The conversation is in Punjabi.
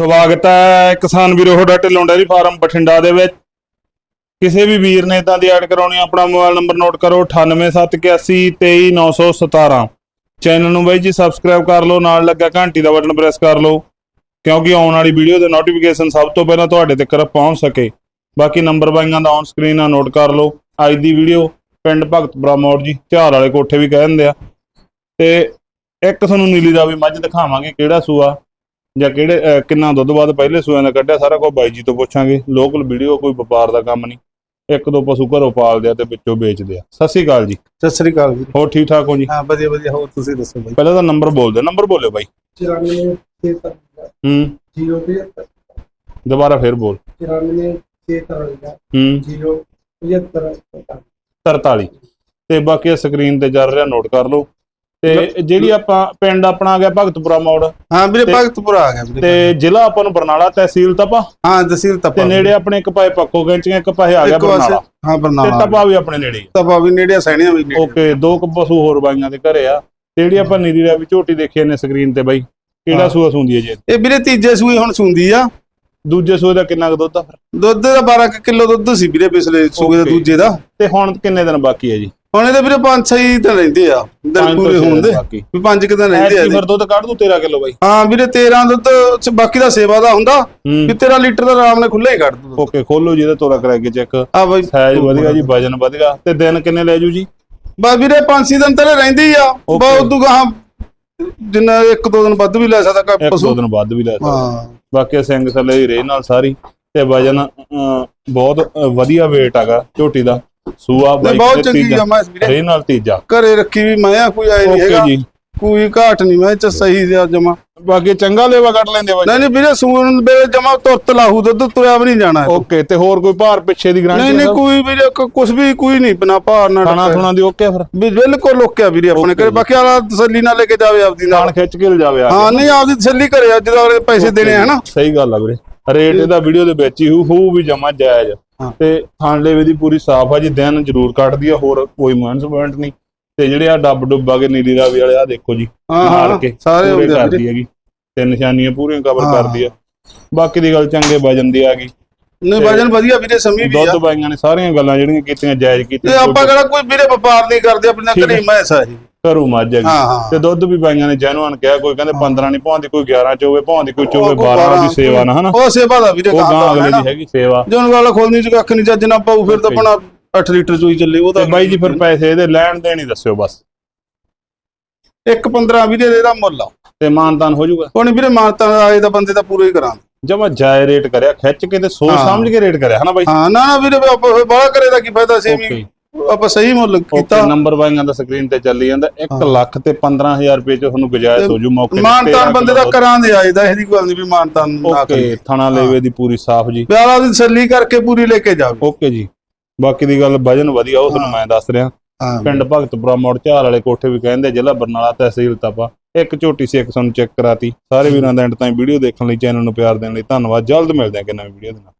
ਸਵਾਗਤ ਹੈ ਕਿਸਾਨ ਵੀਰੋ, ਤੁਹਾਡਾ ਢਿੱਲੋਂ ਡੈਰੀ ਫਾਰਮ ਬਠਿੰਡਾ ਦੇ ਵਿੱਚ। ਕਿਸੇ ਵੀ ਵੀਰ ਨੇ ਇਦਾਂ ਦੀ ਐਡ ਕਰਾਉਣੀ ਆਪਣਾ ਮੋਬਾਈਲ ਨੰਬਰ ਨੋਟ ਕਰੋ 9871823917 ਚੈਨਲ ਨੂੰ ਬਾਈ ਜੀ ਸਬਸਕ੍ਰਾਈਬ ਕਰ ਲਓ, ਨਾਲ ਲੱਗਾ ਘੰਟੀ ਦਾ ਬਟਨ ਪ੍ਰੈਸ ਕਰ ਲਓ, ਕਿਉਂਕਿ ਆਉਣ ਵਾਲੀ ਵੀਡੀਓ ਦੇ ਨੋਟੀਫਿਕੇਸ਼ਨ ਸਭ ਤੋਂ ਪਹਿਲਾਂ ਤੁਹਾਡੇ ਤੱਕ ਪਹੁੰਚ ਸਕੇ। ਬਾਕੀ ਨੰਬਰ ਬਾਈਆਂ ਦਾ ਔਨ ਸਕਰੀਨ ਆ, ਨੋਟ ਕਰ ਲਓ। ਅੱਜ ਦੀ ਵੀਡੀਓ ਪਿੰਡ ਭਗਤਪੁਰਾ ਮੋੜ ਜੀ ਝਾਰ ਵਾਲੇ ਕੋਠੇ ਵੀ ਕਹਿ ਦਿੰਦੇ ਆ। ਤੇ ਇੱਕ ਤੁਹਾਨੂੰ ਨੀਲੀ ਦਾ ਵੀ ਮੱਝ ਦਿਖਾਵਾਂਗੇ, ਕਿਹੜਾ ਸੂਆ? ਜਾਂ ਕਿਹੜੇ ਅਹ ਕਿੰਨਾ ਦੁੱਧ ਬਾਅਦ ਪਹਿਲੇ ਸੂਆਂ ਦਾ ਕੱਢਿਆ ਸਾਰਾ ਕੁਝ ਬਾਈ ਜੀ ਤੋਂ ਪੁੱਛਾਂਗੇ। ਲੋਕਲ ਵੀਡੀਓ ਕੋਈ ਵਪਾਰ ਦਾ ਕੰਮ ਨਹੀਂ। ਇੱਕ ਦੋ ਪਸ਼ੂ ਘਰੋਂ ਪਾਲਦੇ ਆ ਤੇ ਵਿੱਚੋਂ ਵੇਚਦੇ ਆ ਸਤਿ ਸ਼੍ਰੀ ਅਕਾਲ ਜੀ। ਸਤਿ ਸ੍ਰੀ ਅਕਾਲ ਜੀ। ਹੋਰ ਠੀਕ ਠਾਕ ਹੋ ਜੀ? ਹਾਂ ਵਧੀਆ ਵਧੀਆ। ਹੋਰ ਤੁਸੀਂ ਦੱਸੋ ਬਾਈ? ਪਹਿਲਾਂ ਤਾਂ ਨੰਬਰ ਬੋਲ ਦਿਓ ਨੰਬਰ ਬੋਲਿਓ ਬਾਈ। 94 ਹੂੰ 075 ਦੁਬਾਰਾ ਫੇਰ ਬੋਲ। 94 643 ਹੂੰ। 075 43 ਤੇ ਬਾਕੀ ਸਕਰੀਨ ਤੇ ਚੱਲ ਰਿਹਾ ਨੋਟ ਕਰ ਲਓ। ਤੇ ਜਿਹੜੀ ਆਪਾਂ ਪਿੰਡ ਆਪਣਾ ਆ ਗਿਆ ਭਗਤਪੁਰਾ ਮੋੜ। ਹਾਂ ਵੀਰੇ ਤੇ- ਭਗਤਪੁਰਾ ਆ ਗਿਆ ਵੀਰੇ ਤੇ ਜ਼ਿਲ੍ਹਾ ਆਪਾਂ ਨੂੰ ਬਰਨਾਲਾ ਤਹਿਸੀਲ ਤਪਾ। ਹਾਂ ਤਹਿਸੀਲ ਤੇ ਤਪਾ ਨੇੜੇ ਆਪਣੇ ਇੱਕ ਪਾਏ ਪੱਕੋ ਗੈਂਚੀਆਂ ਇੱਕ ਪਾਸੇ ਆ ਗਿਆ ਪਾਸੇ- ਬਰਨਾਲਾ। ਹਾਂ ਤੇ ਬਰਨਾਲਾ ਤਪਾ ਵੀ ਆਪਣੇ ਨੇੜੇ। ਤਪਾ ਵੀ ਨੇੜੇ ਸੈਣੀਆਂ ਵੀ ਨੇੜੇ ਓਕੇ ਦੋ ਕੁ ਪਸ਼ੂ ਹੋਰ ਬਾਈਆਂ ਦੇ ਘਰੇ ਆ। ਤੇ ਜਿਹੜੀ ਆਪਾਂ ਨੀਲੀ ਰਾਵੀ ਝੋਟੀ ਦੇਖੀ ਨੇ ਸਕਰੀਨ ਤੇ ਬਾਈ ਕਿਹੜਾ। ਸੂਆ ਸੁੰਦੀ ਹੈ ਜੀ? ਇਹ ਵੀਰੇ ਤੀਜੇ ਸੂਈ ਹੁਣ ਸੁੰਦੀ ਆ। ਦੂਜੇ ਸੂਏ ਦਾ ਕਿੰਨਾ ਕੁ ਦੁੱਧ ਆ ਫਿਰ? ਦੁੱਧ ਦਾ 12 ਕਿਲੋ ਦੁੱਧ ਸੀ ਵੀਰੇ ਪਿਛਲੇ ਸੂਏ ਦਾ. ਦੂਜੇ ਦਾ। ਤੇ ਹੁਣ ਕਿੰਨੇ ਦਿਨ ਬਾਕੀ ਹੈ ਜੀ? ਹੁਣ ਇਹਦੇ ਵੀਰੇ 5-6 ਦਿਨ ਰਹਿੰਦੇ ਆ ਦਿਨ ਤੋਂ ਪੂਰੇ ਹੋਣ ਦਿਨ ਦੇ ਬਾਕੀ। ਵੀ 5 ਕਿ ਰਹਿੰਦੇ ਆ ਐਤਕੀ ਇਹਦੇ। ਫਿਰ ਦੁੱਧ ਕੱਢ ਦੂ 13 ਕਿਲੋ ਬਾਈ। ਹਾਂ ਵੀਰੇ 13 ਦੁੱਧ ਚ ਬਾਕੀ ਦਾ ਸੇਵਾ ਦਾ ਹੁੰਦਾ ਹੂੰ। ਵੀ 13 ਲੀਟਰ ਦਾ ਆਰਾਮ ਨਾਲ ਖੁੱਲਾ ਹੀ ਕੱਢ ਦੂ ਓਕੇ ਖੋਲੋ ਜੀ ਇਹਦਾ ਤੋਰਾ ਕਰਾ ਕੇ ਚੈੱਕ ਆ ਬਾਈ। ਸਾਈਜ਼ ਵਧੀਆ ਜੀ ਵਜਨ ਵਧੀਆ। ਤੇ ਦਿਨ ਕਿੰਨੇ ਲੈ ਜੂ ਜੀ? ਬਾ ਵੀਰੇ 5-6 ਦਿਨ ਤੇਰੇ ਰਹਿੰਦੀ ਆ। Okay. ਬਹੁਤ ਉਦੋਂ ਗਾਹਾਂ ਜਿੰਨਾ ਇੱਕ ਦੋ ਦਿਨ ਵੱਧ ਵੀ ਲੈ ਸਕਦਾ ਕ- ਇੱਕ ਦੋ ਪਸ਼ੂ। ਦਿਨ ਵੱਧ ਵੀ ਲੈ ਸਕਦਾ। ਹਾਂ। ਬਾਕੀ ਸਿੰਘ ਥੱਲੇ ਦੀ ਰੇ ਨਾਲ ਸਾਰੀ। ਤੇ ਵਜਨ ਬਹੁਤ ਅਹ, ਵਧੀਆ weight ਹੈਗਾ ਝੋਟੀ ਦਾ। ਸੂਆ ਨਹੀਂ ਬਾਈ ਬਹੁਤ ਚੰਗੀ ਆ ਮੈਂ ਵੀਰੇ। ਰੇ ਨਾਲ ਤੀਜਾ। ਘਰੇ ਰੱਖੀ ਵੀ ਮੈਂ ਆ, ਕੋਈ ਆਏ ਨਹੀਂ ਹੈਗਾ। ਓਕੇ ਕੋਈ ਘਾਟ ਨਹੀਂ ਮੈਂ ਚ ਸਹੀ ਜਿਹਾ ਜਮਾ। ਬਾਕੀ ਚੰਗਾ ਲੇਵਾ ਕੱਢ ਲੈਂਦੇ ਬਾਈ। ਨਹੀਂ ਨਹੀਂ ਵੀਰੇ ਸੂਣ ਵੇਲੇ ਜਮਾ ਤੁਰਤ ਲਾਹੂ ਦੁੱਧ ਤੁਰਿਆ ਵੀ ਨਹੀਂ ਜਾਣਾ। ਓਕੇ ਤੇ ਹੋਰ ਕੋਈ ਭਾਰ ਪਿੱਛੇ ਦੀ ਨਹੀਂ ਗਾਰੰਟੀ ਨਹੀਂ ਕੋਈ ਵੀਰੇ ਕੁਝ ਵੀ ਕੋਈ ਨਹੀਂ ਬਿਨਾ ਭਾਰ ਨਾ ਖਾਣਾ। ਥੁਣਾ ਦੀ ਓਕੇ ਫਿਰ? ਵੀ ਬਿਲਕੁਲ ਲੋਕਿਆ ਵੀਰੇ ਆਪਣੇ ਘਰੇ। ਬਾਕੀ ਵਾਲਾ ਤਸੱਲੀ ਨਾਲ ਲੈ ਕੇ ਜਾਵੇ ਆਪਦੀ ਨਾਲ। ਖਿੱਚ ਕੇ ਲਿਜਾਵੇ ਆ ਹਾਂ ਨਹੀਂ ਆਪਦੀ ਤਸੱਲੀ ਘਰੇ ਜਦੋਂ ਅਗਲੇ ਪੈਸੇ ਦੇਣੇ ਹਨਾ। ਸਹੀ ਗੱਲ ਆ ਵੀਰੇ। ਰੇਟ ਇਹਦਾ ਵੀਡੀਓ ਦੇ ਵਿੱਚ ਹੀ ਹੂ ਹੂ ਵੀ ਜਮਾ ਜਾਇਜ਼। ਤੇ ਥਾਣ ਲੇਵੇ ਦੀ ਪੂਰੀ ਸਾਫ਼ ਆ ਜੀ ਦਿਨ ਜ਼ਰੂਰ ਕੱਢਦੀ ਆ ਹੋਰ ਕੋਈ ਮਾਨਸਮੈਂਟ ਨਹੀਂ। ਤੇ ਜਿਹੜੇ ਆ ਡੱਬ ਡੁੱਬ ਕੇ ਨੀਲੀ ਰਾਵੀ ਵਾਲੇ ਆ ਦੇਖੋ ਜੀ ਮਾਰ ਕੇ ਸਾਰੇ ਪੂਰੇ ਕਰਦੀ ਹੈਗੀ। ਤੇ ਨਿਸ਼ਾਨੀਆਂ ਪੂਰੀਆਂ ਕਵਰ। ਕਰਦੀ ਆ। ਬਾਕੀ ਦੀ ਗੱਲ ਚੰਗੇ ਵਜਨ ਦੀ ਆ ਗਈ। ਨਹੀਂ ਵਜਨ ਵਧੀਆ ਵੀਰੇ ਸਮੀ ਵੀ ਆ। ਦੁੱਧ ਬਾਈਆਂ ਨੇ ਸਾਰੀਆਂ ਗੱਲਾਂ ਜਿਹੜੀਆਂ ਕੀਤੀਆਂ ਜਾਇਜ਼ ਤੇ ਕੀਤੀਆਂ ਆਪਾਂ ਕਿਹੜਾ ਕੋਈ ਵੀਰੇ ਵਪਾਰ ਨਹੀਂ ਕਰਦੇ ਆਪਣੇ ਘਰੇ। ਮੈਂ ਸਾਹੀ ਘਰੋਂ ਮੱਝ ਹੈਗੀ। ਹਾਂ ਹਾਂ। ਤੇ ਦੁੱਧ ਵੀ ਬਾਈਆਂ ਨੇ ਜੈਨੂਅਨ ਕਿਹਾ ਕੋਈ ਕਹਿੰਦੇ 15 ਨਹੀਂ ਭਾਉਂਦੀ ਕੋਈ 11 ਚ ਹੋਵੇ ਭਾਉਂਦੀ ਕੋਈ ਚ ਹੋਵੇ ਉਹ ਕੋਈ 12 ਦੀ ਸੇਵਾ ਨਾ ਹਨਾ? ਉਹ ਸੇਵਾ ਦਾ ਵੀਰੇ ਉਹ ਕੰਮ ਗਾਂ ਅਗਲੇ ਦੀ ਹੈਗੀ ਸੇਵਾ। ਜਨ ਵਾਲਾ ਖੋਲਣੀ ਚ ਕੱਖ ਨਹੀਂ ਚੱਜ ਨਾ ਪਾਉ ਫਿਰ ਤਾਂ. ਆਪਣਾ 8 ਲੀਟਰ ਚੋਈ ਚੱਲੇ ਉਹ ਤੇ ਤਾਂ ਬਾਈ ਜੀ ਫਿਰ ਪੈਸੇ ਇਹਦੇ ਲੈਣ ਦੇਣ ਹੀ ਦੱਸਿਓ ਬਸ। ਇੱਕ 15 ਵੀਰੇ ਦੇ ਦਾ ਮੁੱਲ ਆ। ਤੇ ਮਾਨਤਾਨ ਹੋ ਜਾਊਗਾ। ਹੁਣ ਵੀਰੇ ਮਾਨਤਾ ਆਏ ਦਾ ਬੰਦੇ ਦਾ ਪੂਰਾ ਹੀ ਕਰਾਂ ਜਮਾ ਜਾਇ ਰੇਟ ਕਰਿਆ ਖਿੱਚ ਕੇ ਤੇ ਸੋਚ। ਸਮਝ ਕੇ ਰੇਟ ਕਰਿਆ ਹਨਾ ਬਾਈ? ਹਾਂ ਨਾ ਨਾ ਵੀਰੇ ਆਪਾਂ ਕਰੇ ਦਾ ਕੀ ਫਾਇਦਾ ਸੀ ਓਕੇ। ਵੀ ਆਪਾਂ ਸਹੀ ਮੁੱਲ ਕੀਤਾ। ਨੰਬਰ ਬਾਈਆਂ ਦਾ ਸਕਰੀਨ ਤੇ ਚੱਲੀ ਜਾਂਦਾ। 1 ਹਾਂ। ਲੱਖ ਤੇ 15000 ਰੁਪਏ ਚ ਤੁਹਾਨੂੰ ਗੁਜਾਇਸ਼ ਹੋ ਜੂ ਮੌਕੇ ਤੇ ਮਾਨਤਾਨ ਬੰਦੇ ਦਾ ਕਿਲੋ ਕਰਾਂ ਦੇ ਆਏ ਦਾ ਇਹਦੀ ਗੱਲ ਨਹੀਂ ਵੀ ਮਾਨਤਾਨ ਨਾ ਓਕੇ ਕਰੀ ਥਣਾ ਲੇਵੇ ਦੀ ਪੂਰੀ ਸਾਫ਼ ਜੀ। ਪਿਆਲਾ ਦੀ ਤਸੱਲੀ ਕਰਕੇ ਪੂਰੀ ਲੈ ਕੇ ਜਾਵੇ। ਓਕੇ ਜੀ। ਬਾਕੀ ਦੀ ਗੱਲ ਵਜਨ ਵਧੀਆ ਉਹ ਤੁਹਾਨੂੰ ਮੈਂ ਦੱਸ ਰਿਹਾ। ਪਿੰਡ ਭਗਤਪੁਰਾ ਮੋੜ ਝਾਰ ਵਾਲੇ ਕੋਠੇ ਵੀ ਕਹਿੰਦੇ ਜ਼ਿਲ੍ਹਾ ਬਰਨਾਲਾ ਤਹਿਸੀਲ ਤਪਾ। ਇੱਕ ਝੋਟੀ ਸੀ ਇੱਕ ਤੁਹਾਨੂੰ ਚੈੱਕ ਕਰਾਤੀ। ਸਾਰੇ ਵੀਰਾਂ ਦਾ ਐਂਡ ਤਾਈਂ ਵੀਡੀਓ ਦੇਖਣ ਲਈ ਚੈਨਲ ਨੂੰ ਪਿਆਰ ਦੇਣ ਲਈ ਧੰਨਵਾਦ। ਜਲਦ ਮਿਲਦੇ ਹਾਂ ਕਿ ਨਵੀਂ ਵੀਡੀਓ ਦੇ ਨਾਲ।